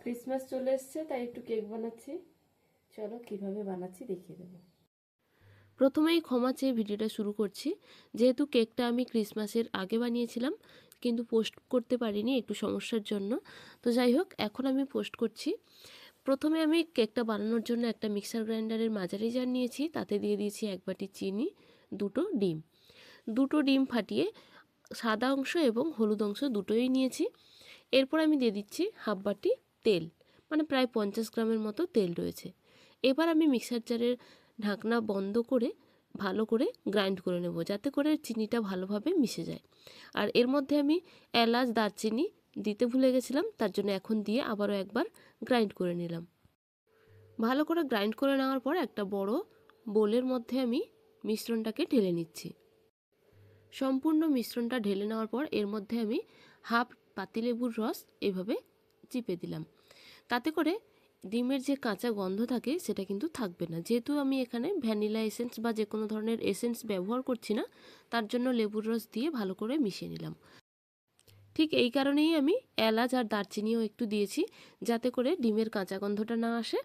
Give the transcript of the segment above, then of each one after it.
Christmas চলে এসছে, তাই একটু কেক বানাচ্ছি। চলো কীভাবে বানাচ্ছি দেখিয়ে দেবো। প্রথমেই ক্ষমা চেয়ে ভিডিওটা শুরু করছি। যেহেতু কেকটা আমি ক্রিসমাসের আগে বানিয়েছিলাম, কিন্তু পোস্ট করতে পারিনি একটু সমস্যার জন্য। তো যাই হোক, এখন আমি পোস্ট করছি। প্রথমে আমি কেকটা বানানোর জন্য একটা মিক্সার গ্রাইন্ডারের মাঝারি জার নিয়েছি, তাতে দিয়ে দিয়েছি এক বাটি চিনি, দুটো ডিম। দুটো ডিম ফাটিয়ে সাদা অংশ এবং হলুদ অংশ দুটোই নিয়েছি। এরপর আমি দিয়ে দিচ্ছি হাফ বাটি তেল মানে প্রায় পঞ্চাশ গ্রামের মতো তেল রয়েছে। এবার আমি মিক্সার জারের ঢাকনা বন্ধ করে ভালো করে গ্রাইন্ড করে নেব, যাতে করে চিনিটা ভালোভাবে মিশে যায়। আর এর মধ্যে আমি এলাচ, দারচিনি দিতে ভুলে গেছিলাম, তার জন্য এখন দিয়ে আবারও একবার গ্রাইন্ড করে নিলাম। ভালো করে গ্রাইন্ড করে নেওয়ার পর একটা বড় বোলের মধ্যে আমি মিশ্রণটাকে ঢেলে নিচ্ছি। সম্পূর্ণ মিশ্রণটা ঢেলে নেওয়ার পর এর মধ্যে আমি হাফ পাতিলেবুর রস এভাবে চিপে দিলাম। তাতে করে ডিমের যে কাঁচা গন্ধ থাকে, সেটা কিন্তু থাকবে না। যেহেতু আমি এখানে ভ্যানিলা এসেন্স বা যে কোনো ধরনের এসেন্স ব্যবহার করছি না, তার জন্য লেবুর রস দিয়ে ভালো করে মিশিয়ে নিলাম। ঠিক এই কারণেই আমি এলাচ আর দারচিনিও একটু দিয়েছি, যাতে করে ডিমের কাঁচা গন্ধটা না আসে।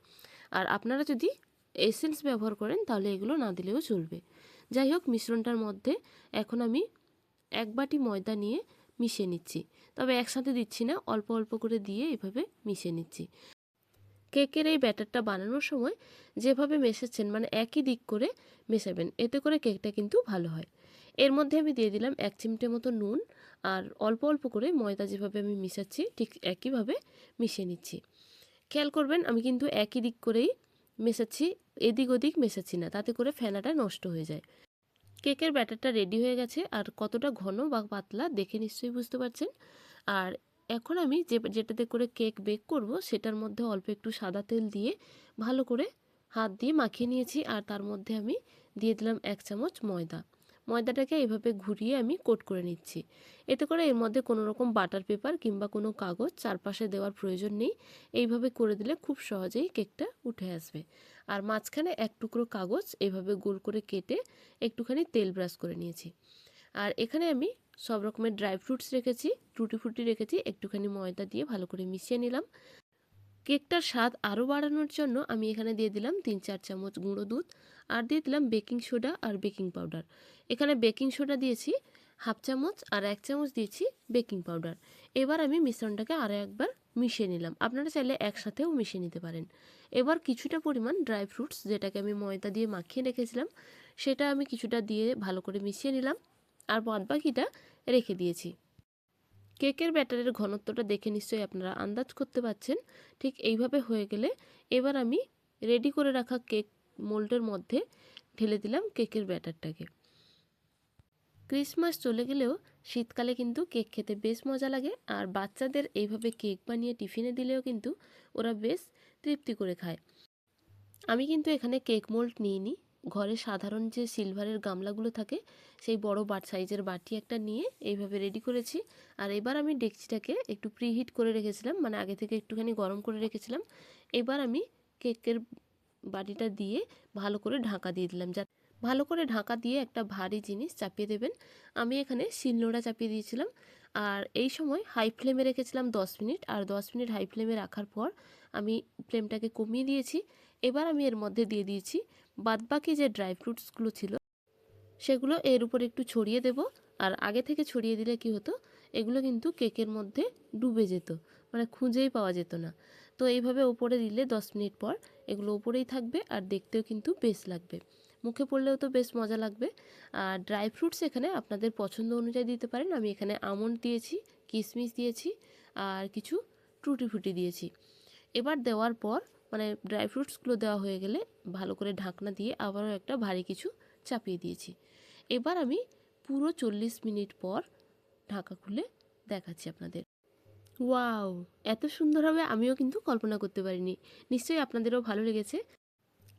আর আপনারা যদি এসেন্স ব্যবহার করেন, তাহলে এগুলো না দিলেও চলবে। যাই হোক, মিশ্রণটার মধ্যে এখন আমি এক বাটি ময়দা নিয়ে মিশিয়ে নিচ্ছি। তবে একসাথে দিচ্ছি না, অল্প অল্প করে দিয়ে এভাবে মিশিয়ে নিচ্ছি। কেকের এই ব্যাটারটা বানানোর সময় যেভাবে মেশাচ্ছেন মানে একই দিক করে মেশাবেন, এতে করে কেকটা কিন্তু ভালো হয়। এর মধ্যে আমি দিয়ে দিলাম এক চিমটে মতো নুন আর অল্প অল্প করে ময়দা যেভাবে আমি মিশাচ্ছি, ঠিক একইভাবে মিশিয়ে নিচ্ছি। খেয়াল করবেন, আমি কিন্তু একই দিক করেই মেশাচ্ছি, এদিক ওদিক মেশাচ্ছি না, তাতে করে ফেনাটা নষ্ট হয়ে যায়। কেকের ব্যাটারটা রেডি হয়ে গেছে আর কতটা ঘন বা পাতলা দেখে নিশ্চয়ই বুঝতে পারছেন। আর এখন আমি যে যেটাতে করে কেক বেক করব সেটার মধ্যে অল্প একটু সাদা তেল দিয়ে ভালো করে হাত দিয়ে মাখিয়ে নিয়েছি আর তার মধ্যে আমি দিয়ে দিলাম এক চামচ ময়দা। ময়দাটাকে এভাবে ঘুরিয়ে আমি কোট করে নিচ্ছি। এতে করে এর মধ্যে কোনো রকম বাটার পেপার কিংবা কোনো কাগজ চারপাশে দেওয়ার প্রয়োজন নেই। এইভাবে করে দিলে খুব সহজেই কেকটা উঠে আসবে। আর মাঝখানে এক টুকরো কাগজ এভাবে গোল করে কেটে একটুখানি তেল ব্রাশ করে নিয়েছি। আর এখানে আমি সব রকমের ড্রাই ফ্রুটস রেখেছি, টুটি ফুটি রেখেছি, একটুখানি ময়দা দিয়ে ভালো করে মিশিয়ে নিলাম। কেকটার স্বাদ আরও বাড়ানোর জন্য আমি এখানে দিয়ে দিলাম তিন চার চামচ গুঁড়ো দুধ আর দিয়ে দিলাম বেকিং সোডা আর বেকিং পাউডার। এখানে বেকিং সোডা দিয়েছি হাফ চামচ আর এক চামচ দিয়েছি বেকিং পাউডার। এবার আমি মিশ্রণটাকে আরও একবার মিশিয়ে নিলাম। আপনারা চাইলে একসাথেও মিশিয়ে নিতে পারেন। এবার কিছুটা পরিমাণ ড্রাই ফ্রুটস যেটাকে আমি ময়দা দিয়ে মাখিয়ে রেখেছিলাম, সেটা আমি কিছুটা দিয়ে ভালো করে মিশিয়ে নিলাম। আর বাদ বাকিটা রেখে দিয়েছি। কেকের ব্যাটারের ঘনত্বটা দেখে নিশ্চয়ই আপনারা আন্দাজ করতে পারছেন। ঠিক এইভাবে হয়ে গেলে এবার আমি রেডি করে রাখা কেক মোল্ডের মধ্যে ঢেলে দিলাম কেকের ব্যাটারটাকে। ক্রিসমাস চলে গেলেও শীতকালে কিন্তু কেক খেতে বেশ মজা লাগে আর বাচ্চাদের এইভাবে কেক বানিয়ে টিফিনে দিলেও কিন্তু ওরা বেশ তৃপ্তি করে খায়। আমি কিন্তু এখানে কেক মোল্ড নিইনি। ঘরে সাধারণ যে সিলভারের গামলাগুলো থাকে, সেই বড় বাট সাইজের বাটি একটা নিয়ে এইভাবে রেডি করেছি। আর এবার আমি ডেকচিটাকে একটু প্রিহিট করে রেখেছিলাম মানে আগে থেকে একটুখানি গরম করে রেখেছিলাম। এবার আমি কেকের বাটিটা দিয়ে ভালো করে ঢাকা দিয়ে দিলাম। যা, ভালো করে ঢাকা দিয়ে একটা ভারী জিনিস চাপিয়ে দেবেন। আমি এখানে শিলনোড়া চাপিয়ে দিয়েছিলাম। আর এই সময় হাই ফ্লেমে রেখেছিলাম দশ মিনিট। আর দশ মিনিট হাই ফ্লেমে রাখার পর আমি ফ্লেমটাকে কমিয়ে দিয়েছি। এবার আমি এর মধ্যে দিয়ে দিয়েছি বাদবাকি যে ড্রাই ফ্রুটসগুলো ছিল, সেগুলো এর উপর একটু ছড়িয়ে দেব। আর আগে থেকে ছড়িয়ে দিলে কি হতো, এগুলো কিন্তু কেকের মধ্যে ডুবে যেত মানে খুঁজেই পাওয়া যেত না। তো এইভাবে উপরে দিলে দশ মিনিট পর এগুলো উপরেই থাকবে আর দেখতেও কিন্তু বেশ লাগবে। মুখে পড়লেও তো বেশ মজা লাগবে। আর ড্রাই ফ্রুটস এখানে আপনাদের পছন্দ অনুযায়ী দিতে পারেন। আমি এখানে আমন্ড দিয়েছি কিশমিশ দিয়েছি আর কিছু টুটি ফুটি দিয়েছি। এবার দেওয়ার পর মানে ড্রাই ফ্রুটসগুলো দেওয়া হয়ে গেলে ভালো করে ঢাকনা দিয়ে আবারও একটা ভারী কিছু চাপিয়ে দিয়েছি। এবার আমি পুরো চল্লিশ মিনিট পর ঢাকা খুলে দেখাচ্ছি আপনাদের। ওয়াও! এত সুন্দর হবে আমিও কিন্তু কল্পনা করতে পারিনি। নিশ্চয়ই আপনাদেরও ভালো লেগেছে।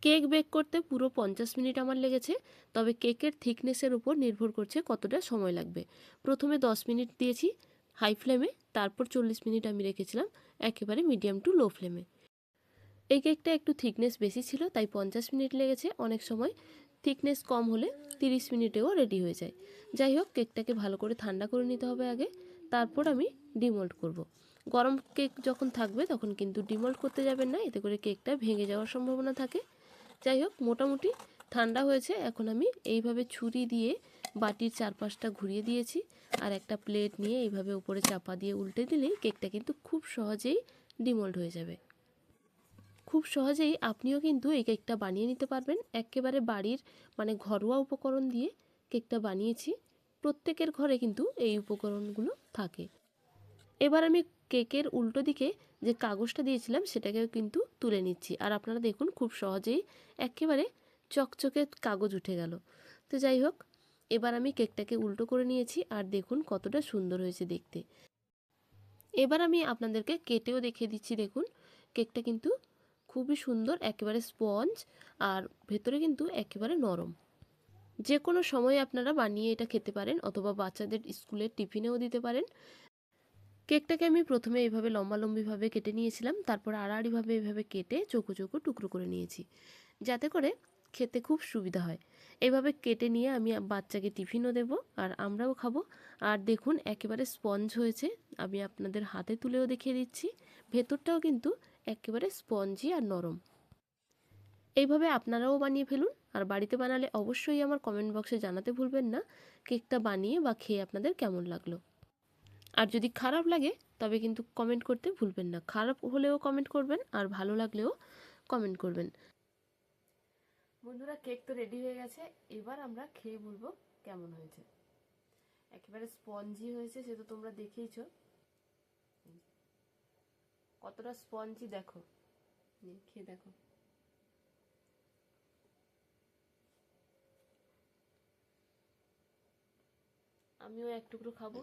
কেক বেক করতে পুরো পঞ্চাশ মিনিট আমার লেগেছে, তবে কেকের থিকনেসের উপর নির্ভর করছে কতটা সময় লাগবে। প্রথমে দশ মিনিট দিয়েছি হাই ফ্লেমে, তারপর চল্লিশ মিনিট আমি রেখেছিলাম একেবারে মিডিয়াম টু লো ফ্লেমে। এই কেকটা একটু থিকনেস বেশি ছিল, তাই পঞ্চাশ মিনিট লেগেছে। অনেক সময় থিকনেস কম হলে তিরিশ মিনিটেও রেডি হয়ে যায়। যাই হোক কেকটাকে ভালো করে ঠান্ডা করে নিতে হবে আগে। তারপর আমি ডিমোল্ড করব। গরম কেক যখন থাকবে, তখন কিন্তু ডিমল্ট করতে যাবেন না। এতে করে কেকটা ভেঙে যাওয়ার সম্ভাবনা থাকে। যাই হোক, মোটামুটি ঠান্ডা হয়েছে। এখন আমি এইভাবে ছুরি দিয়ে বাটির চারপাশটা ঘুরিয়ে দিয়েছি। আর একটা প্লেট নিয়ে এইভাবে উপরে চাপা দিয়ে উল্টে দিলেই কেকটা কিন্তু খুব সহজেই ডিমল্ট হয়ে যাবে। খুব সহজেই আপনিও কিন্তু এই কেকটা বানিয়ে নিতে পারবেন। একেবারে বাড়ির মানে ঘরোয়া উপকরণ দিয়ে কেকটা বানিয়েছি। প্রত্যেকের ঘরে কিন্তু এই উপকরণগুলো থাকে। এবার আমি কেকের উল্টো দিকে যে কাগজটা দিয়েছিলাম, সেটাকেও কিন্তু তুলে নিচ্ছি। আর আপনারা দেখুন, খুব সহজেই একেবারে চকচকে কাগজ উঠে গেল। তো যাই হোক, এবার আমি কেকটাকে উল্টো করে নিয়েছি আর দেখুন কতটা সুন্দর হয়েছে দেখতে। এবার আমি আপনাদেরকে কেটেও দেখিয়ে দিচ্ছি, দেখুন। কেকটা কিন্তু খুবই সুন্দর, একেবারে স্পঞ্জ আর ভেতরে কিন্তু একেবারে নরম। যে কোনো সময় আপনারা বানিয়ে এটা খেতে পারেন অথবা বাচ্চাদের স্কুলের টিফিনেও দিতে পারেন। কেকটাকে আমি প্রথমে এইভাবে লম্বালম্বিভাবে কেটে নিয়েছিলাম, তারপর আড়াআড়িভাবে এইভাবে কেটে চোখো চোখো টুকরো করে নিয়েছি, যাতে করে খেতে খুব সুবিধা হয়। এভাবে কেটে নিয়ে আমি বাচ্চাকে টিফিনও দেব আর আমরাও খাব। আর দেখুন, একেবারে স্পঞ্জ হয়েছে, আমি আপনাদের হাতে তুলেও দেখিয়ে দিচ্ছি। ভেতরটাও কিন্তু একেবারে স্পঞ্জি আর নরম। এইভাবে আপনারাও বানিয়ে ফেলুন, আর বাড়িতে বানালে অবশ্যই আমার কমেন্ট বক্সে জানাতে ভুলবেন না, কেকটা বানিয়ে বা খেয়ে আপনাদের কেমন লাগল। আর যদি খারাপ লাগে, তবে কিন্তু কমেন্ট করতে ভুলবেন না। খারাপ হলেও কমেন্ট করবেন, আর ভালো লাগলেও কমেন্ট করবেন। বন্ধুরা, কেক তো রেডি হয়ে গেছে। এবার আমরা খেয়ে বলব কেমন হয়েছে। একেবারে স্পঞ্জি হয়েছে, সে তো তোমরা দেখেইছো। কতটা স্পঞ্জি দেখো। খেয়ে দেখো। আমিও এক টুকরো খাব।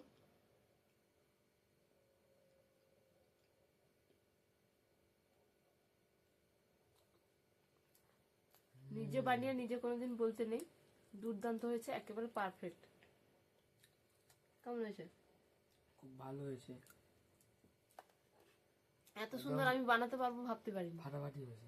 নিজে বানিয়ে নিজে কোনোদিন বলতে নেই। দুর্দান্ত হয়েছে একেবারে পারফেক্ট কেমন হয়েছে? খুব ভালো হয়েছে। এত সুন্দর আমি বানাতে পারব ভাবতে পারিনি। ফাটাফাটি হয়েছে।